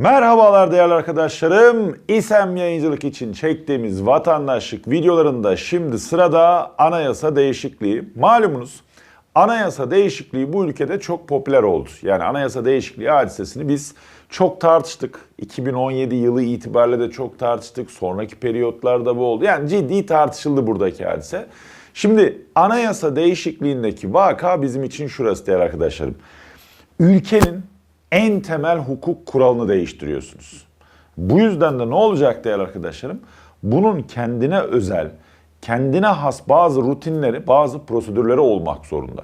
Merhabalar değerli arkadaşlarım. İSEM yayıncılık için çektiğimiz vatandaşlık videolarında şimdi sırada anayasa değişikliği. Malumunuz anayasa değişikliği bu ülkede çok popüler oldu. Yani anayasa değişikliği hadisesini biz çok tartıştık. 2017 yılı itibariyle de çok tartıştık. Sonraki periyotlarda bu oldu. Yani ciddi tartışıldı buradaki hadise. Şimdi anayasa değişikliğindeki vaka bizim için şurası değerli arkadaşlarım. Ülkenin en temel hukuk kuralını değiştiriyorsunuz. Bu yüzden de ne olacak değerli arkadaşlarım? Bunun kendine özel, kendine has bazı rutinleri, bazı prosedürleri olmak zorunda.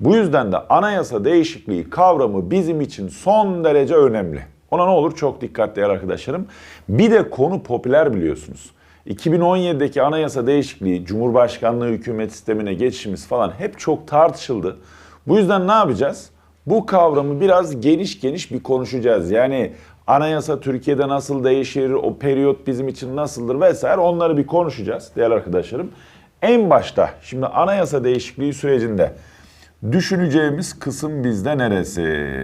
Bu yüzden de anayasa değişikliği kavramı bizim için son derece önemli. Ona ne olur çok dikkat değerli arkadaşlarım. Bir de konu popüler biliyorsunuz. 2017'deki anayasa değişikliği, Cumhurbaşkanlığı hükümet sistemine geçişimiz falan hep çok tartışıldı. Bu yüzden ne yapacağız? Bu kavramı biraz geniş geniş bir konuşacağız. Yani anayasa Türkiye'de nasıl değişir, o periyot bizim için nasıldır vesaire onları bir konuşacağız değerli arkadaşlarım. En başta şimdi anayasa değişikliği sürecinde düşüneceğimiz kısım bizde neresi?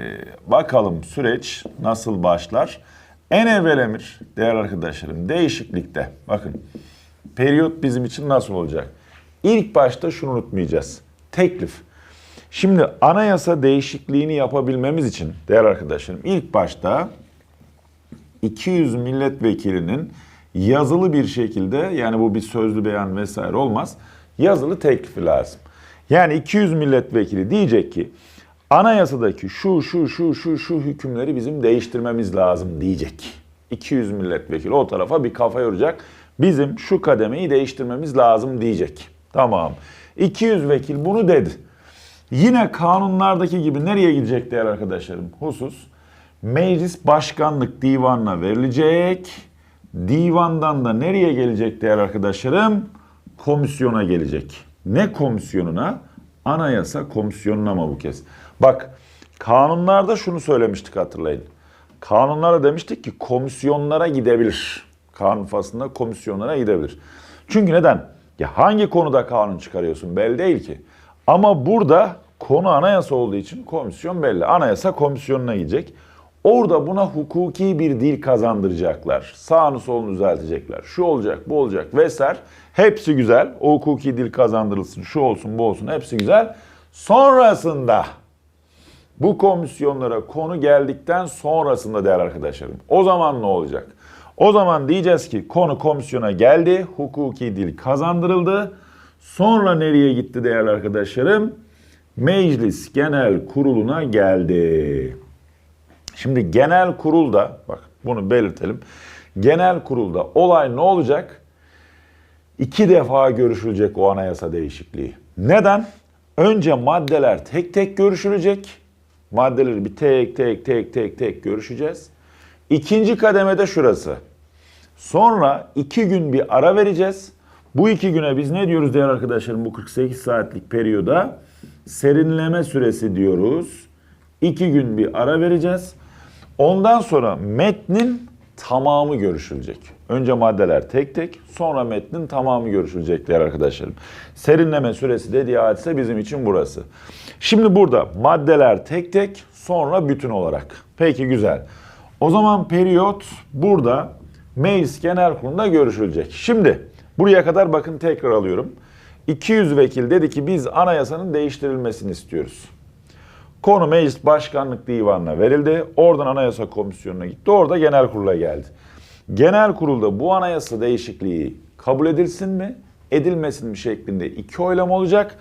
Bakalım süreç nasıl başlar? En evvel emir değerli arkadaşlarım değişiklikte bakın periyot bizim için nasıl olacak? İlk başta şunu unutmayacağız. Teklif. Şimdi anayasa değişikliğini yapabilmemiz için değerli arkadaşlarım ilk başta 200 milletvekilinin yazılı bir şekilde yani bu bir sözlü beyan vesaire olmaz. Yazılı teklifi lazım. Yani 200 milletvekili diyecek ki anayasadaki şu şu şu şu şu hükümleri bizim değiştirmemiz lazım diyecek. 200 milletvekili o tarafa bir kafa yoracak. Bizim şu kademeyi değiştirmemiz lazım diyecek. Tamam. 200 vekil bunu dedi. Yine kanunlardaki gibi nereye gidecek değerli arkadaşlarım? Husus meclis başkanlık divanına verilecek. Divandan da nereye gelecek değerli arkadaşlarım? Komisyona gelecek. Ne komisyonuna? Anayasa komisyonuna ama bu kez. Bak kanunlarda şunu söylemiştik hatırlayın. Kanunlarda demiştik ki komisyonlara gidebilir. Kanun faslında komisyonlara gidebilir. Çünkü neden? Ya hangi konuda kanun çıkarıyorsun belli değil ki. Ama burada konu anayasa olduğu için komisyon belli. Anayasa komisyonuna gidecek. Orada buna hukuki bir dil kazandıracaklar. Sağını solunu düzeltecekler. Şu olacak, bu olacak vesaire. Hepsi güzel. O hukuki dil kazandırılsın, şu olsun, bu olsun hepsi güzel. Sonrasında bu komisyonlara konu geldikten sonrasında değerli arkadaşlarım. O zaman ne olacak? O zaman diyeceğiz ki konu komisyona geldi, hukuki dil kazandırıldı. Sonra nereye gitti değerli arkadaşlarım? Meclis Genel Kurulu'na geldi. Şimdi genel kurulda, bak bunu belirtelim. Genel kurulda olay ne olacak? İki defa görüşülecek o anayasa değişikliği. Neden? Önce maddeler tek tek görüşülecek. Maddeleri bir tek tek tek tek tek görüşeceğiz. İkinci kademede şurası. Sonra iki gün bir ara vereceğiz. Bu iki güne biz ne diyoruz değerli arkadaşlarım bu 48 saatlik periyoda? Serinleme süresi diyoruz. İki gün bir ara vereceğiz. Ondan sonra metnin tamamı görüşülecek. Önce maddeler tek tek, sonra metnin tamamı görüşülecek değerli arkadaşlarım. Serinleme süresi dediği hadise bizim için burası. Şimdi burada maddeler tek tek, sonra bütün olarak. Peki güzel. O zaman periyot burada Meclis Genel Kurulu'nda görüşülecek. Şimdi buraya kadar bakın tekrar alıyorum. 200 vekil dedi ki biz anayasanın değiştirilmesini istiyoruz. Konu Meclis Başkanlık Divanı'na verildi. Oradan Anayasa Komisyonu'na gitti. Orada genel kurula geldi. Genel kurulda bu anayasa değişikliği kabul edilsin mi, edilmesin mi şeklinde iki oylama olacak.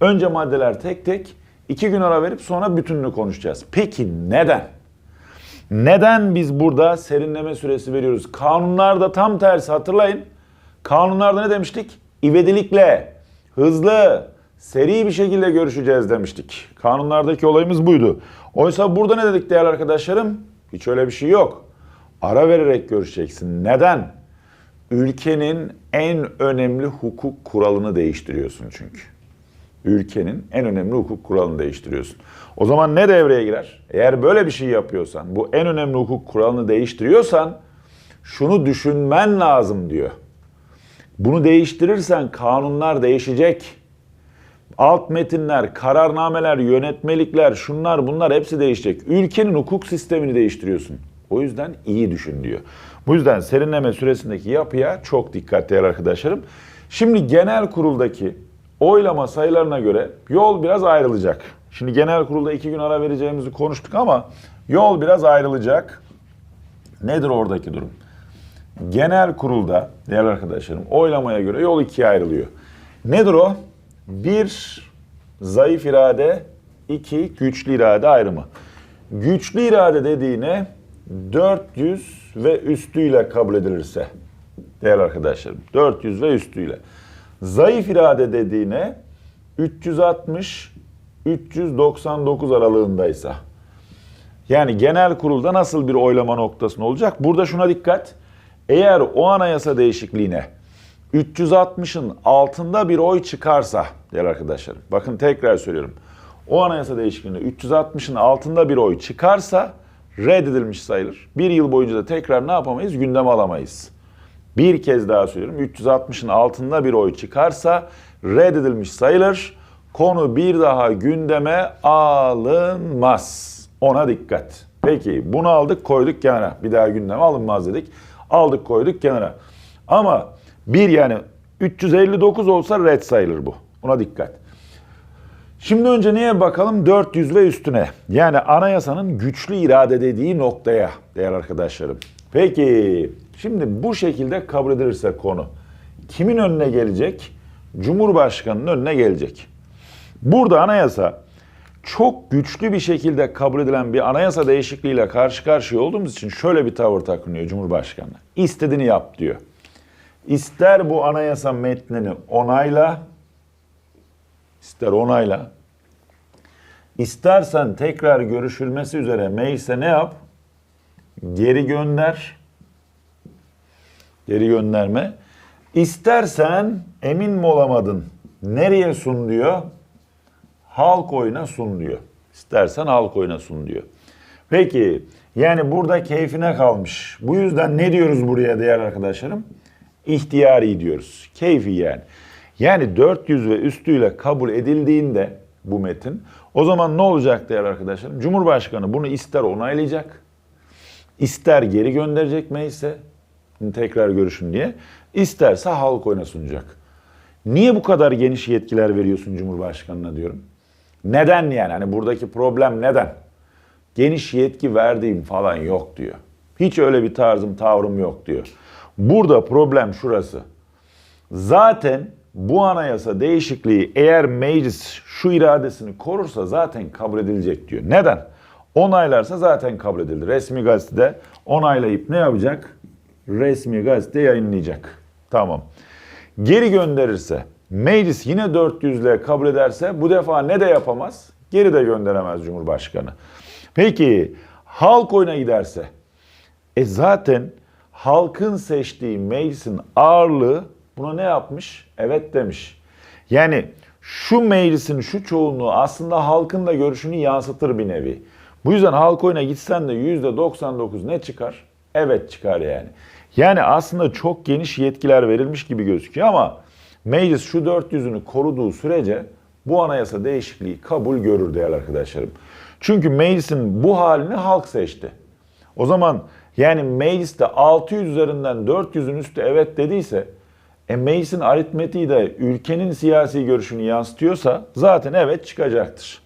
Önce maddeler tek tek, iki gün ara verip sonra bütününü konuşacağız. Peki neden? Neden biz burada serinleme süresi veriyoruz? Kanunlarda tam tersi hatırlayın. Kanunlarda ne demiştik? İvedilikle, hızlı, seri bir şekilde görüşeceğiz demiştik. Kanunlardaki olayımız buydu. Oysa burada ne dedik değerli arkadaşlarım? Hiç öyle bir şey yok. Ara vererek görüşeceksin. Neden? Ülkenin en önemli hukuk kuralını değiştiriyorsun çünkü. Ülkenin en önemli hukuk kuralını değiştiriyorsun. O zaman ne devreye girer? Eğer böyle bir şey yapıyorsan, bu en önemli hukuk kuralını değiştiriyorsan şunu düşünmen lazım diyor. Bunu değiştirirsen kanunlar değişecek. Alt metinler, kararnameler, yönetmelikler, şunlar bunlar hepsi değişecek. Ülkenin hukuk sistemini değiştiriyorsun. O yüzden iyi düşün diyor. Bu yüzden serinleme süresindeki yapıya çok dikkat değerli arkadaşlarım. Şimdi genel kuruldaki oylama sayılarına göre yol biraz ayrılacak. Şimdi genel kurulda iki gün ara vereceğimizi konuştuk ama yol biraz ayrılacak. Nedir oradaki durum? Genel kurulda değerli arkadaşlarım oylamaya göre yol ikiye ayrılıyor. Nedir o? Bir zayıf irade, iki güçlü irade ayrımı. Güçlü irade dediğine 400 ve üstüyle kabul edilirse değerli arkadaşlarım 400 ve üstüyle. Zayıf irade dediğine 360 399 aralığındaysa yani genel kurulda nasıl bir oylama noktasında olacak? Burada şuna dikkat. Eğer o anayasa değişikliğine 360'ın altında bir oy çıkarsa değerli arkadaşlar. Bakın tekrar söylüyorum. O anayasa değişikliğine 360'ın altında bir oy çıkarsa reddedilmiş sayılır. Bir yıl boyunca da tekrar ne yapamayız? Gündeme alamayız. Bir kez daha söylüyorum. 360'ın altında bir oy çıkarsa reddedilmiş sayılır. Konu bir daha gündeme alınmaz. Ona dikkat. Peki bunu aldık koyduk kenara. Bir daha gündeme alınmaz dedik. Aldık koyduk kenara. Ama bir yani 359 olsa red sayılır bu. Ona dikkat. Şimdi önce neye bakalım? 400 ve üstüne. Yani anayasanın güçlü irade dediği noktaya değerli arkadaşlarım. Peki şimdi bu şekilde kabul edilirse konu kimin önüne gelecek? Cumhurbaşkanının önüne gelecek. Burada anayasa çok güçlü bir şekilde kabul edilen bir anayasa değişikliğiyle karşı karşıya olduğumuz için şöyle bir tavır takınıyor Cumhurbaşkanı. İstediğini yap diyor. İster bu anayasa metnini onayla, ister onayla, istersen tekrar görüşülmesi üzere meclise ne yap? Geri gönder, geri gönderme. İstersen emin mi olamadın? Nereye sun diyor? Halk oyuna sun diyor. İstersen halk oyuna sun diyor. Peki yani burada keyfine kalmış. Bu yüzden ne diyoruz buraya değerli arkadaşlarım? İhtiyari diyoruz. Keyfi yani. Yani 400 ve üstüyle kabul edildiğinde bu metin o zaman ne olacak değerli arkadaşlarım? Cumhurbaşkanı bunu ister onaylayacak, ister geri gönderecek meclise tekrar görüşün diye, isterse halk oyuna sunacak. Niye bu kadar geniş yetkiler veriyorsun Cumhurbaşkanı'na diyorum. Neden yani? Hani buradaki problem neden? Geniş yetki verdiğim falan yok diyor. Hiç öyle bir tarzım, tavrım yok diyor. Burada problem şurası. Zaten bu anayasa değişikliği eğer meclis şu iradesini korursa zaten kabul edilecek diyor. Neden? Onaylarsa zaten kabul edildi. Resmi gazetede onaylayıp ne yapacak? Resmi gazete yayınlayacak. Tamam. Geri gönderirse Meclis yine 400 ile kabul ederse bu defa ne de yapamaz? Geri de gönderemez Cumhurbaşkanı. Peki halk oyuna giderse? E zaten halkın seçtiği meclisin ağırlığı buna ne yapmış? Evet demiş. Yani şu meclisin şu çoğunluğu aslında halkın da görüşünü yansıtır bir nevi. Bu yüzden halk oyuna gitsen de %99 ne çıkar? Evet çıkar yani. Yani aslında çok geniş yetkiler verilmiş gibi gözüküyor ama Meclis şu 400'ünü koruduğu sürece bu anayasa değişikliği kabul görür değerli arkadaşlarım. Çünkü meclisin bu halini halk seçti. O zaman yani mecliste 600 üzerinden 400'ün üstü evet dediyse e meclisin aritmetiği de ülkenin siyasi görüşünü yansıtıyorsa zaten evet çıkacaktır.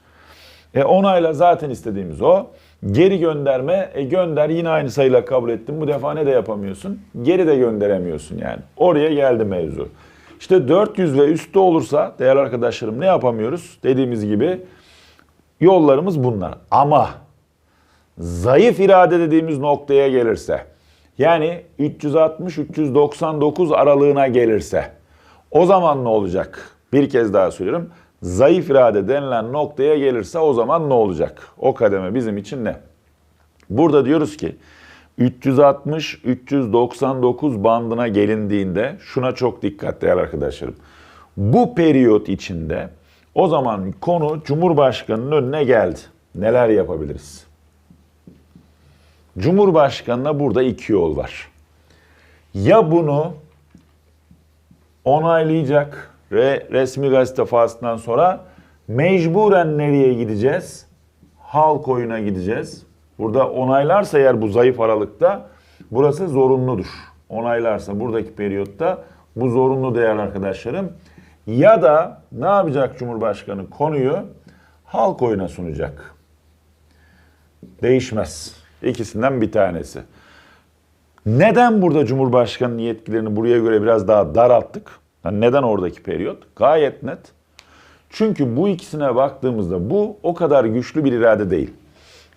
E onayla zaten istediğimiz o. Geri gönderme, e gönder yine aynı sayıyla kabul ettim. Bu defa ne de yapamıyorsun? Geri de gönderemiyorsun yani. Oraya geldi mevzu. İşte 400 ve üstü olursa değerli arkadaşlarım ne yapamıyoruz? Dediğimiz gibi yollarımız bunlar. Ama zayıf irade dediğimiz noktaya gelirse yani 360-399 aralığına gelirse o zaman ne olacak? Bir kez daha söylüyorum. Zayıf irade denilen noktaya gelirse o zaman ne olacak? O kademe bizim için ne? Burada diyoruz ki 360-399 bandına gelindiğinde şuna çok dikkat değerli arkadaşlarım. Bu periyot içinde o zaman konu Cumhurbaşkanı'nın önüne geldi. Neler yapabiliriz? Cumhurbaşkanı'na burada iki yol var. Ya bunu onaylayacak ve resmi gazete faslından sonra mecburen nereye gideceğiz? Halk oyuna gideceğiz. Burada onaylarsa eğer bu zayıf aralıkta burası zorunludur. Onaylarsa buradaki periyotta bu zorunlu değerli arkadaşlarım. Ya da ne yapacak Cumhurbaşkanı konuyu halk oyuna sunacak. Değişmez. İkisinden bir tanesi. Neden burada Cumhurbaşkanı'nın yetkilerini buraya göre biraz daha daralttık? Yani neden oradaki periyot? Gayet net. Çünkü bu ikisine baktığımızda bu o kadar güçlü bir irade değil.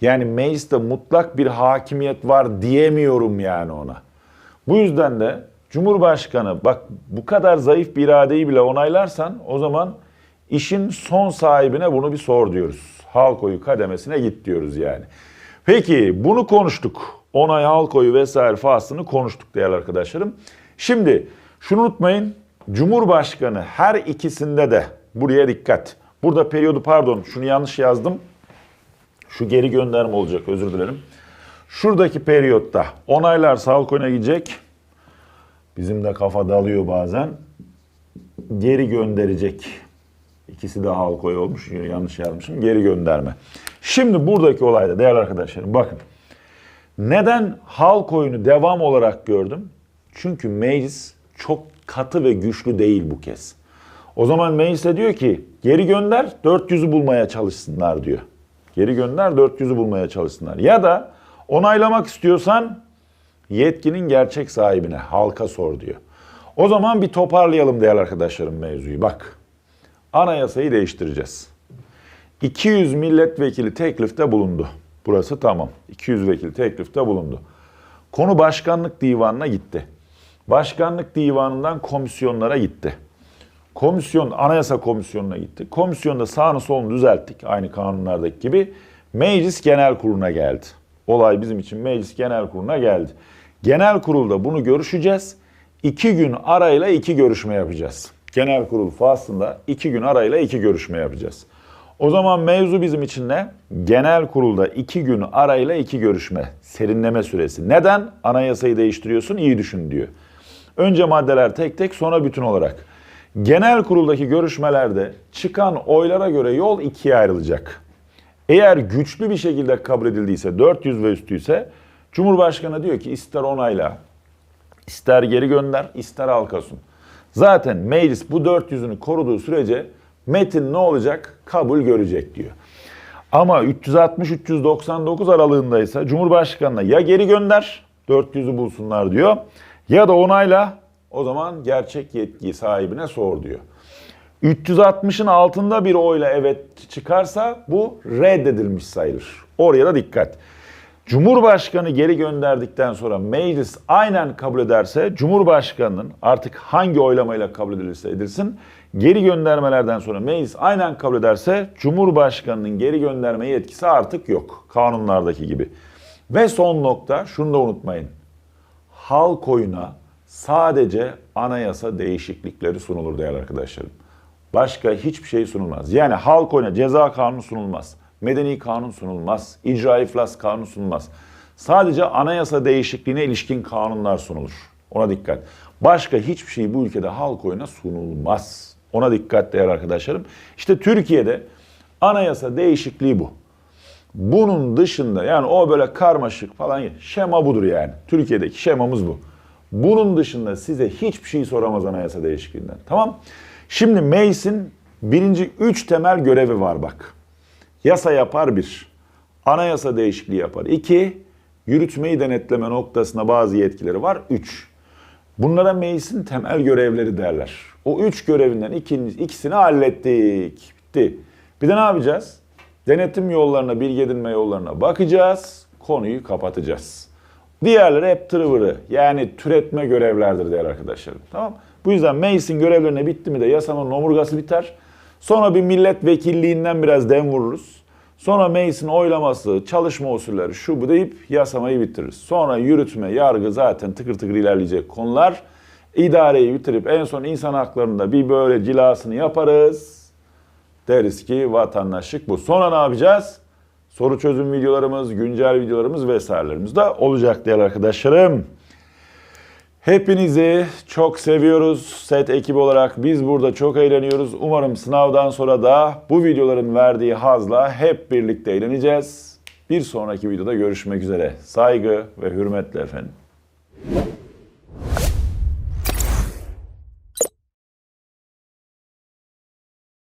Yani mecliste mutlak bir hakimiyet var diyemiyorum yani ona. Bu yüzden de Cumhurbaşkanı bak bu kadar zayıf bir iradeyi bile onaylarsan o zaman işin son sahibine bunu bir sor diyoruz. Halk oyu kademesine git diyoruz yani. Peki bunu konuştuk. Onay halk oyu vesaire faslını konuştuk değerli arkadaşlarım. Şimdi şunu unutmayın. Cumhurbaşkanı her ikisinde de buraya dikkat. Burada periyodu pardon şunu yanlış yazdım. Şu geri gönderme olacak özür dilerim. Şuradaki periyotta onaylar oyuna gidecek. Bizim de kafa dalıyor bazen. Geri gönderecek. İkisi de halk oyu olmuş. Yanlış yazmışım. Geri gönderme. Şimdi buradaki olayda değerli arkadaşlarım bakın. Neden halk oyunu devam olarak gördüm? Çünkü meclis çok katı ve güçlü değil bu kez. O zaman meclis de diyor ki geri gönder 400'ü bulmaya çalışsınlar diyor. Geri gönder 400'ü bulmaya çalışsınlar. Ya da onaylamak istiyorsan yetkinin gerçek sahibine, halka sor diyor. O zaman bir toparlayalım değerli arkadaşlarım mevzuyu. Bak, anayasayı değiştireceğiz. 200 milletvekili teklifte bulundu. Burası tamam. 200 vekil teklifte bulundu. Konu başkanlık divanına gitti. Başkanlık divanından komisyonlara gitti. Komisyon, anayasa komisyonuna gitti. Komisyonda sağını solunu düzelttik aynı kanunlardaki gibi. Meclis genel kuruluna geldi. Olay bizim için meclis genel kuruluna geldi. Genel kurulda bunu görüşeceğiz. İki gün arayla iki görüşme yapacağız. Genel kurul faslında iki gün arayla iki görüşme yapacağız. O zaman mevzu bizim için ne? Genel kurulda iki gün arayla iki görüşme, serinleme süresi. Neden? Anayasayı değiştiriyorsun, iyi düşün diyor. Önce maddeler tek tek, sonra bütün olarak. Genel kuruldaki görüşmelerde çıkan oylara göre yol ikiye ayrılacak. Eğer güçlü bir şekilde kabul edildiyse, 400 ve üstüyse, Cumhurbaşkanı diyor ki ister onayla, ister geri gönder, ister halkasın. Zaten meclis bu 400'ünü koruduğu sürece metin ne olacak? Kabul görecek diyor. Ama 360-399 aralığındaysa Cumhurbaşkanı'na ya geri gönder 400'ü bulsunlar diyor ya da onayla o zaman gerçek yetki sahibine sor diyor. 360'ın altında bir oyla evet çıkarsa bu reddedilmiş sayılır. Oraya da dikkat. Cumhurbaşkanı geri gönderdikten sonra meclis aynen kabul ederse Cumhurbaşkanının artık hangi oylamayla kabul edilirse edilsin geri göndermelerden sonra meclis aynen kabul ederse Cumhurbaşkanının geri gönderme yetkisi artık yok. Kanunlardaki gibi. Ve son nokta şunu da unutmayın. Halk oyuna sadece anayasa değişiklikleri sunulur değerli arkadaşlarım. Başka hiçbir şey sunulmaz. Yani halk oyuna ceza kanunu sunulmaz. Medeni kanun sunulmaz. İcra iflas kanunu sunulmaz. Sadece anayasa değişikliğine ilişkin kanunlar sunulur. Ona dikkat. Başka hiçbir şey bu ülkede halk oyuna sunulmaz. Ona dikkat değerli arkadaşlarım. İşte Türkiye'de anayasa değişikliği bu. Bunun dışında yani o böyle karmaşık falan şema budur yani. Türkiye'deki şemamız bu. Bunun dışında size hiçbir şey soramaz anayasa değişikliğinden. Tamam. Şimdi meclisin birinci üç temel görevi var bak. Yasa yapar bir. Anayasa değişikliği yapar. İki, yürütmeyi denetleme noktasında bazı yetkileri var. Üç, bunlara meclisin temel görevleri derler. O üç görevinden ikisini hallettik. Bitti. Bir de ne yapacağız? Denetim yollarına, bilgi edinme yollarına bakacağız. Konuyu kapatacağız. Diğerleri hep tırıvırı. Yani türetme görevlerdir değerli arkadaşlarım. Tamam Bu yüzden meclisin görevlerine bitti mi de yasanın omurgası biter. Sonra bir milletvekilliğinden biraz dem vururuz. Sonra meclisin oylaması, çalışma usulleri şu bu deyip yasamayı bitiririz. Sonra yürütme, yargı zaten tıkır tıkır ilerleyecek konular. İdareyi bitirip en son insan haklarında bir böyle cilasını yaparız. Deriz ki vatandaşlık bu. Sonra ne yapacağız? Soru çözüm videolarımız, güncel videolarımız vesairelerimiz de olacak değerli arkadaşlarım. Hepinizi çok seviyoruz. Set ekibi olarak biz burada çok eğleniyoruz. Umarım sınavdan sonra da bu videoların verdiği hazla hep birlikte eğleneceğiz. Bir sonraki videoda görüşmek üzere. Saygı ve hürmetle efendim.